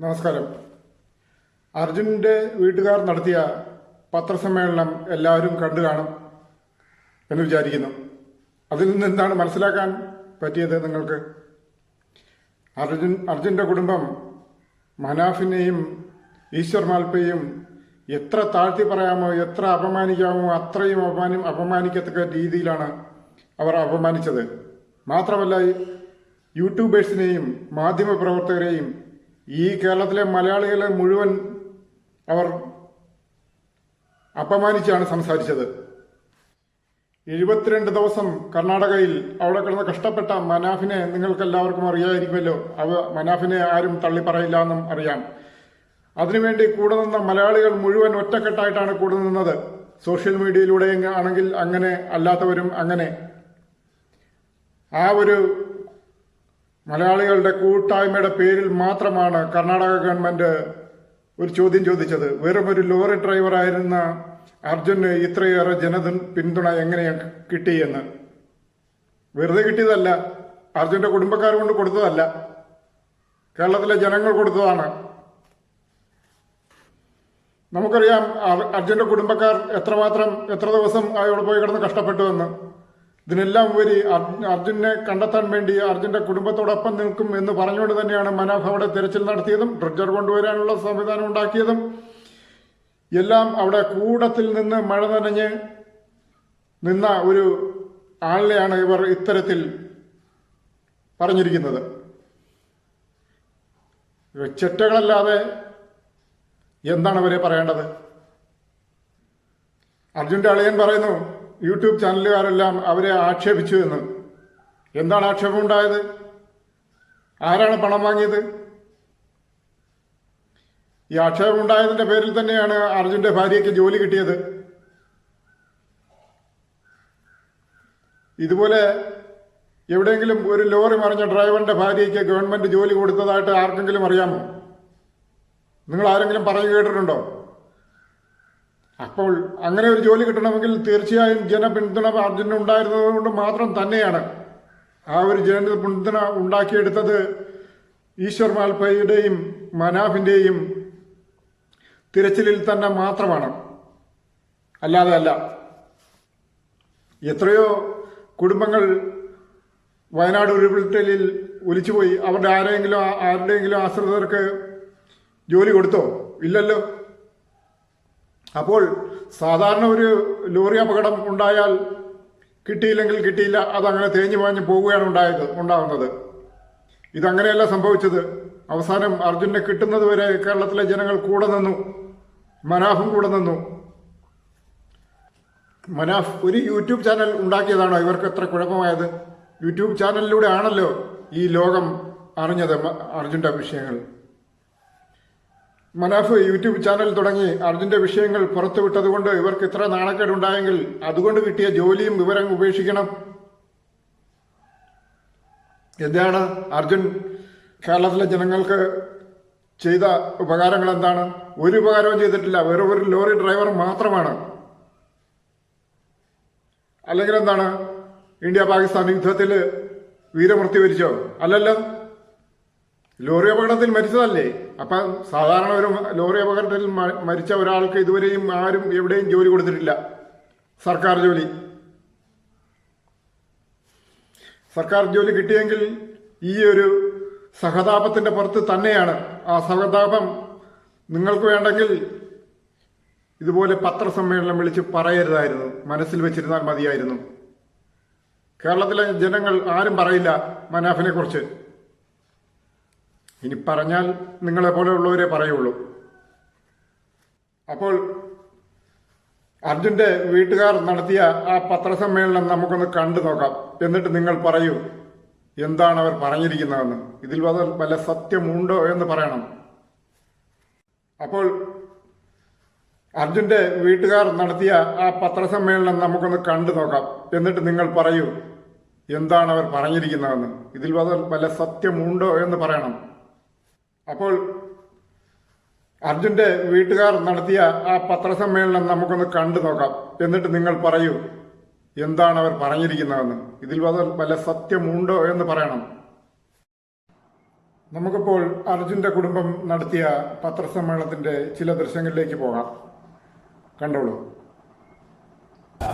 നമസ്കാരം. അർജുനന്റെ വീട്ടുകാർ നടത്തിയ പത്രസമ്മേളനം എല്ലാവരും കണ്ടു കാണും എന്ന് വിചാരിക്കുന്നു. അതിൽ നിന്ന് എന്താണ് മനസ്സിലാക്കാൻ പറ്റിയത് നിങ്ങൾക്ക്? അർജുൻ അർജുന്റെ കുടുംബം മനാഫിനെയും ഈശ്വർ മാൽപ്പയും എത്ര താഴ്ത്തി പറയാമോ എത്ര അപമാനിക്കാമോ അത്രയും അപമാനം അപമാനിക്കത്തക്ക രീതിയിലാണ് അവർ അപമാനിച്ചത്. മാത്രമല്ല യൂട്യൂബേഴ്സിനെയും മാധ്യമപ്രവർത്തകരെയും ഈ കേരളത്തിലെ മലയാളികളെ മുഴുവൻ അവർ അപമാനിച്ചാണ് സംസാരിച്ചത്. എഴുപത്തിരണ്ട് ദിവസം കർണാടകയിൽ അവിടെ കിടന്ന് കഷ്ടപ്പെട്ട മനാഫിനെ നിങ്ങൾക്ക് എല്ലാവർക്കും അറിയാമായിരിക്കുമല്ലോ. അവ മനാഫിനെ ആരും തള്ളി പറയില്ല എന്നും അറിയാം. അതിനുവേണ്ടി കൂടെ നിന്ന മലയാളികൾ മുഴുവൻ ഒറ്റക്കെട്ടായിട്ടാണ് കൂടെ നിന്നത്. സോഷ്യൽ മീഡിയയിലൂടെ ആണെങ്കിൽ അങ്ങനെ അല്ലാത്തവരും അങ്ങനെ. ആ ഒരു മലയാളികളുടെ കൂട്ടായ്മയുടെ പേരിൽ മാത്രമാണ് കർണാടക ഗവൺമെന്റ് ഒരു ചോദ്യം ചോദിച്ചത്. വെറും ഒരു ലോറി ഡ്രൈവറായിരുന്ന അർജുന് ഇത്രയേറെ ജന പിന്തുണ എങ്ങനെയാണ് കിട്ടിയെന്ന്? വെറുതെ കിട്ടിയതല്ല. അർജുന്റെ കുടുംബക്കാർ കൊണ്ട് കൊടുത്തതല്ല. കേരളത്തിലെ ജനങ്ങൾ കൊടുത്തതാണ്. നമുക്കറിയാം അർജുന്റെ കുടുംബക്കാർ എത്രമാത്രം എത്ര ദിവസം അവിടെ പോയി കിടന്ന് കഷ്ടപ്പെട്ടു എന്ന് ഇതിനെല്ലാം ഉപരി അർജുനെ കണ്ടെത്താൻ വേണ്ടി അർജുന്റെ കുടുംബത്തോടൊപ്പം നിൽക്കും എന്ന് പറഞ്ഞുകൊണ്ട് തന്നെയാണ് മനാഫ് അവിടെ തിരച്ചിൽ നടത്തിയതും ഡ്രഡ്ജർ കൊണ്ടുവരാനുള്ള സംവിധാനം ഉണ്ടാക്കിയതും. എല്ലാം അവിടെ കൂടത്തിൽ നിന്ന് മഴ നനഞ്ഞ് നിന്ന ഒരു ആളിനെയാണ് ഇവർ ഇത്തരത്തിൽ പറഞ്ഞിരിക്കുന്നത്. ചെറ്റകളല്ലാതെ എന്താണ് അവരെ പറയേണ്ടത്? അർജുന്റെ അളിയൻ പറയുന്നു യൂട്യൂബ് ചാനലുകാരെല്ലാം അവരെ ആക്ഷേപിച്ചു എന്ന്. എന്താണ് ആക്ഷേപം ഉണ്ടായത്? ആരാണ് പണം വാങ്ങിയത്? ഈ ആക്ഷേപം ഉണ്ടായതിന്റെ പേരിൽ തന്നെയാണ് അർജുന്റെ ഭാര്യയ്ക്ക് ജോലി കിട്ടിയത്. ഇതുപോലെ എവിടെയെങ്കിലും ഒരു ലോറി മറിഞ്ഞ ഡ്രൈവറിന്റെ ഭാര്യയ്ക്ക് ഗവൺമെന്റ് ജോലി കൊടുത്തതായിട്ട് ആർക്കെങ്കിലും അറിയാമോ? നിങ്ങൾ ആരെങ്കിലും പറഞ്ഞു കേട്ടിട്ടുണ്ടോ? അപ്പോൾ അങ്ങനെ ഒരു ജോലി കിട്ടണമെങ്കിൽ തീർച്ചയായും ജനപിന്തുണ അർജുന ഉണ്ടായിരുന്നത് കൊണ്ട് മാത്രം തന്നെയാണ് ആ ഒരു ജന പിന്തുണ ഉണ്ടാക്കിയെടുത്തത് ഈശ്വർ മാൽപ്പയുടെയും മനാഫിന്റെയും തിരച്ചിലിൽ തന്നെ മാത്രമാണ്. അല്ലാതെ അല്ല. എത്രയോ കുടുംബങ്ങൾ വയനാട് ഉരുൾപൊട്ടലിൽ ഒലിച്ചുപോയി. അവരുടെ ആരെങ്കിലും ആരുടെയെങ്കിലും ആശ്രിതർക്ക് ജോലി കൊടുത്തോ? ഇല്ലല്ലോ. അപ്പോൾ സാധാരണ ഒരു ലോറി അപകടം ഉണ്ടായാൽ കിട്ടിയില്ലെങ്കിൽ കിട്ടിയില്ല അതങ്ങനെ തേഞ്ഞു പാഞ്ഞു പോവുകയാണ് ഉണ്ടായത് ഉണ്ടാവുന്നത്. ഇതങ്ങനെയല്ല സംഭവിച്ചത്. അവസാനം അർജുനെ കിട്ടുന്നത് വരെ കേരളത്തിലെ ജനങ്ങൾ കൂടെ നിന്നു. മനാഫും കൂടെ നിന്നു. മനാഫ് ഒരു യൂട്യൂബ് ചാനൽ ഉണ്ടാക്കിയതാണോ? ഇവർക്ക് എത്ര കുഴപ്പമായത്? യൂട്യൂബ് ചാനലിലൂടെ ആണല്ലോ ഈ ലോകം അറിഞ്ഞത് അർജുന്റെ വിഷയങ്ങൾ. മനാഫ് യൂട്യൂബ് ചാനൽ തുടങ്ങി അർജുന്റെ വിഷയങ്ങൾ പുറത്തുവിട്ടതുകൊണ്ട് ഇവർക്ക് ഇത്ര നാണക്കേടുണ്ടായെങ്കിൽ അതുകൊണ്ട് കിട്ടിയ ജോലിയും വിവരം ഉപേക്ഷിക്കണം. എന്താണ് അർജുൻ കേരളത്തിലെ ജനങ്ങൾക്ക് ചെയ്ത ഉപകാരങ്ങൾ എന്താണ്? ഒരു ഉപകാരവും ചെയ്തിട്ടില്ല. വേറെ ഒരു ലോറി ഡ്രൈവർ മാത്രമാണ്. അല്ലെങ്കിൽ എന്താണ്? ഇന്ത്യ പാകിസ്ഥാൻ യുദ്ധത്തിൽ വീരമൃത്യു വരിച്ചോ? അല്ലല്ലോ. ലോറി അപകടത്തിൽ മരിച്ചതല്ലേ? അപ്പം സാധാരണ ഒരു ലോറി അപകടത്തിൽ മരിച്ച ഒരാൾക്ക് ഇതുവരെയും ആരും എവിടെയും ജോലി കൊടുത്തിട്ടില്ല. സർക്കാർ ജോലി. സർക്കാർ ജോലി കിട്ടിയെങ്കിൽ ഈ ഒരു സഹതാപത്തിന്റെ പുറത്ത് തന്നെയാണ്. ആ സഹതാപം നിങ്ങൾക്ക് വേണ്ടെങ്കിൽ ഇതുപോലെ പത്രസമ്മേളനം വിളിച്ച് പറയരുതായിരുന്നു. മനസ്സിൽ വെച്ചിരുന്നാൽ മതിയായിരുന്നു. കേരളത്തിലെ ജനങ്ങൾ ആരും പറയില്ല മനാഫിനെ കുറിച്ച് ഇനി പറഞ്ഞാൽ നിങ്ങളെ പോലെയുള്ളവരെ പറയുള്ളൂ. അപ്പോൾ അർജുന്റെ വീട്ടുകാർ നടത്തിയ ആ പത്രസമ്മേളനം നമുക്കൊന്ന് കണ്ടു നോക്കാം. എന്നിട്ട് നിങ്ങൾ പറയൂ എന്താണ് അവർ പറഞ്ഞിരിക്കുന്നതെന്ന്. ഇതിൽ വല്ല സത്യമുണ്ടോ എന്ന് പറയണം. അപ്പോൾ അർജുന്റെ വീട്ടുകാർ നടത്തിയ ആ പത്രസമ്മേളനം നമുക്കൊന്ന് കണ്ടു നോക്കാം. എന്നിട്ട് നിങ്ങൾ പറയൂ എന്താണ് അവർ പറഞ്ഞിരിക്കുന്നതെന്ന്. ഇതിൽ വല്ല സത്യമുണ്ടോ എന്ന് പറയണം. അപ്പോൾ അർജുന്റെ വീട്ടുകാർ നടത്തിയ ആ പത്രസമ്മേളനം നമുക്കൊന്ന് കണ്ടു നോക്കാം. എന്നിട്ട് നിങ്ങൾ പറയൂ എന്താണ് അവർ പറഞ്ഞിരിക്കുന്നതെന്ന്. ഇതിൽ വല്ല സത്യമുണ്ടോ എന്ന് പറയണം. നമുക്കിപ്പോൾ അർജുന്റെ കുടുംബം നടത്തിയ പത്രസമ്മേളനത്തിന്റെ ചില ദൃശ്യങ്ങളിലേക്ക് പോകാം. കണ്ടോളൂ.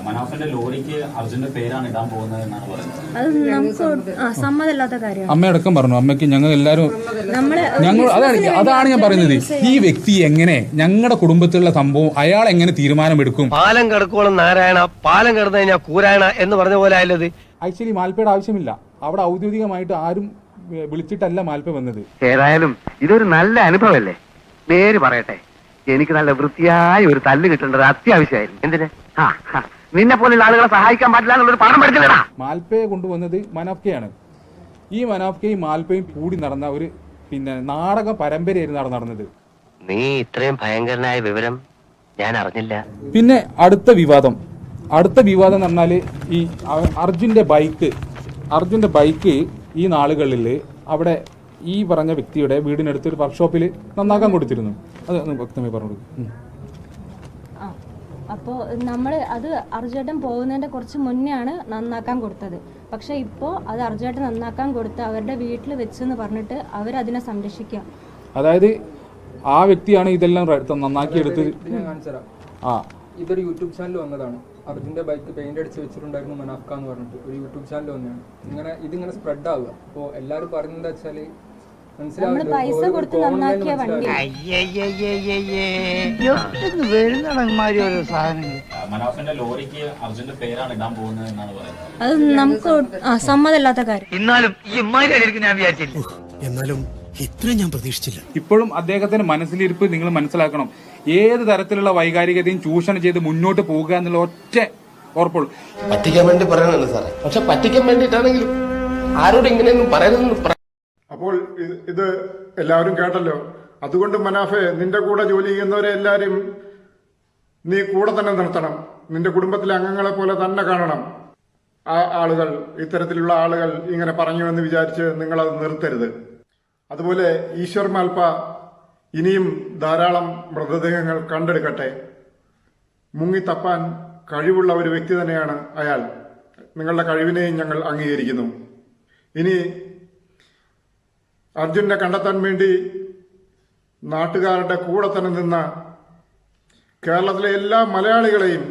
മനാഫിന്റെ ലോറിക്ക് അർജുന്റെ പേരാണ് ഇടാൻ പോകുന്നത് എന്നാണ് പറയുന്നത്. അത് നമുക്ക് ആ സമ്മതമില്ലാത്ത കാര്യമാണ്. അമ്മയടക്കം പറഞ്ഞു. അമ്മയ്ക്ക് ഞങ്ങൾ എല്ലാവരും നമ്മൾ ഞങ്ങൾ അതാണ് അതാണ് ഞാൻ പറയുന്നത്. ഈ വ്യക്തി എങ്ങനെ ഞങ്ങളുടെ കുടുംബത്തിലുള്ള സംഭവം അയാൾ എങ്ങനെ തീരുമാനമെടുക്കും പാലം കടക്കോളം നാരായണ പാലം കിടന്നു കഴിഞ്ഞാൽ കൂരായണ എന്ന് പറഞ്ഞ പോലെ ആയല്ലത്? ആക്ച്വലി മാൽപ്പയുടെ ആവശ്യമില്ല. അവിടെ ഔദ്യോഗികമായിട്ട് ആരും വിളിച്ചിട്ടല്ല മാൽപ്പ വന്നത്. ഏതായാലും ഇതൊരു നല്ല അനുഭവമല്ലേ? നേര് പറയട്ടെ. എനിക്ക് നല്ല വൃത്തിയായ ഒരു തല്ല് കിട്ടേണ്ടത് അത്യാവശ്യമായിരുന്നു. എന്തിന്? നിന്നെ പോലുള്ള ആളുകളെ സഹായിക്കാൻ പാടില്ല എന്നുള്ളൊരു പാഠം പഠിച്ചില്ലടാ. മാൽപ്പയെ കൊണ്ടുവന്നത് മനാഫ്കയാണ്. ഈ മനാഫ്കയും മാൽപ്പയും കൂടി നടന്ന ഒരു പിന്നെ നാടക പരമ്പരയായിരുന്നു അവിടെ നടന്നത്. നീ ഇത്രയും ഭയങ്കരനായ വിവരം ഞാൻ അറിഞ്ഞില്ല. പിന്നെ അടുത്ത വിവാദം. അടുത്ത വിവാദം എന്ന് പറഞ്ഞാൽ ഈ അർജുന്റെ ബൈക്ക് അർജുന്റെ ബൈക്ക് ഈ നാളുകളിൽ അവിടെ ഈ പറഞ്ഞ വ്യക്തിയുടെ വീടിനടുത്ത് ഒരു വർക്ക്ഷോപ്പിൽ നന്നാക്കാൻ കൊടുത്തിരുന്നു. അത് വ്യക്തമായി പറഞ്ഞു കൊടുക്കും ആ. അപ്പോൾ നമ്മൾ അത് അർജുവേട്ടൻ പോകുന്നതിന്റെ കുറച്ച് മുന്നേ ആണ് നന്നാക്കാൻ കൊടുത്തത്. പക്ഷേ ഇപ്പോൾ അത് അർജുവേട്ടൻ നന്നാക്കാൻ കൊടുത്ത് അവരുടെ വീട്ടിൽ വെച്ചെന്ന് പറഞ്ഞിട്ട് അവരതിനെ സംരക്ഷിക്കുക. അതായത് ആ വ്യക്തിയാണ് ഇതെല്ലാം നന്നാക്കിയെടുത്ത് ആ. ഇതൊരു യൂട്യൂബ് ചാനൽ വന്നതാണ്. അർജുന്റെ ബൈക്ക് പെയിന്റ് അടിച്ച് വെച്ചിട്ടുണ്ടായിരുന്നു മനാഫ്ക എന്ന് പറഞ്ഞിട്ട്. ഒരു യൂട്യൂബ് ചാനൽ വന്നതാണ്. ഇങ്ങനെ ഇതിങ്ങനെ സ്പ്രെഡ് ആവുക. അപ്പോൾ എല്ലാവരും പറയുന്നത് എന്താ പൈസ കൊടുത്ത് നന്നാക്കിയ വണ്ടി. അത് നമുക്ക് സമ്മതമില്ലാത്ത കാര്യം. എന്നാലും ഇത്ര ഞാൻ ഇത്രയും പ്രതീക്ഷിച്ചില്ല. ഇപ്പോഴും അദ്ദേഹത്തിന്റെ മനസ്സിലിരിപ്പ് നിങ്ങൾ മനസ്സിലാക്കണം. ഏത് തരത്തിലുള്ള വൈകാരികതയും ചൂഷണം ചെയ്ത് മുന്നോട്ട് പോകുക എന്നുള്ള ഒറ്റ ഉറപ്പുള്ളൂ. പറ്റിക്കാൻ വേണ്ടി പറയണല്ലോ സാറേ. പക്ഷെ പറ്റിക്കാൻ വേണ്ടിയിട്ടാണെങ്കിലും ആരോട് ഇങ്ങനെയൊന്നും പറയാനൊന്നും പറ അപ്പോൾ ഇത് എല്ലാവരും കേട്ടല്ലോ. അതുകൊണ്ട് മനാഫെ നിന്റെ കൂടെ ജോലി ചെയ്യുന്നവരെ എല്ലാവരും നീ കൂടെ തന്നെ നിർത്തണം. നിന്റെ കുടുംബത്തിലെ അംഗങ്ങളെ പോലെ തന്നെ കാണണം. ആ ആളുകൾ ഇത്തരത്തിലുള്ള ആളുകൾ ഇങ്ങനെ പറഞ്ഞു എന്ന് വിചാരിച്ച് നിങ്ങൾ അത് നിർത്തരുത്. അതുപോലെ ഈശ്വർ മാൽപ്പ ഇനിയും ധാരാളം മൃതദേഹങ്ങൾ കണ്ടെടുക്കട്ടെ. മുങ്ങിത്തപ്പാൻ കഴിവുള്ള ഒരു വ്യക്തി തന്നെയാണ് അയാൾ. നിങ്ങളുടെ കഴിവിനെയും ഞങ്ങൾ അംഗീകരിക്കുന്നു. ഇനി അർജുനെ കണ്ടെത്താൻ വേണ്ടി നാട്ടുകാരുടെ കൂടെ തന്നെ നിന്ന കേരളത്തിലെ എല്ലാ മലയാളികളെയും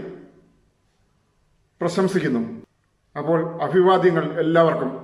പ്രശംസിക്കുന്നു. അപ്പോൾ അഭിവാദ്യങ്ങൾ എല്ലാവർക്കും.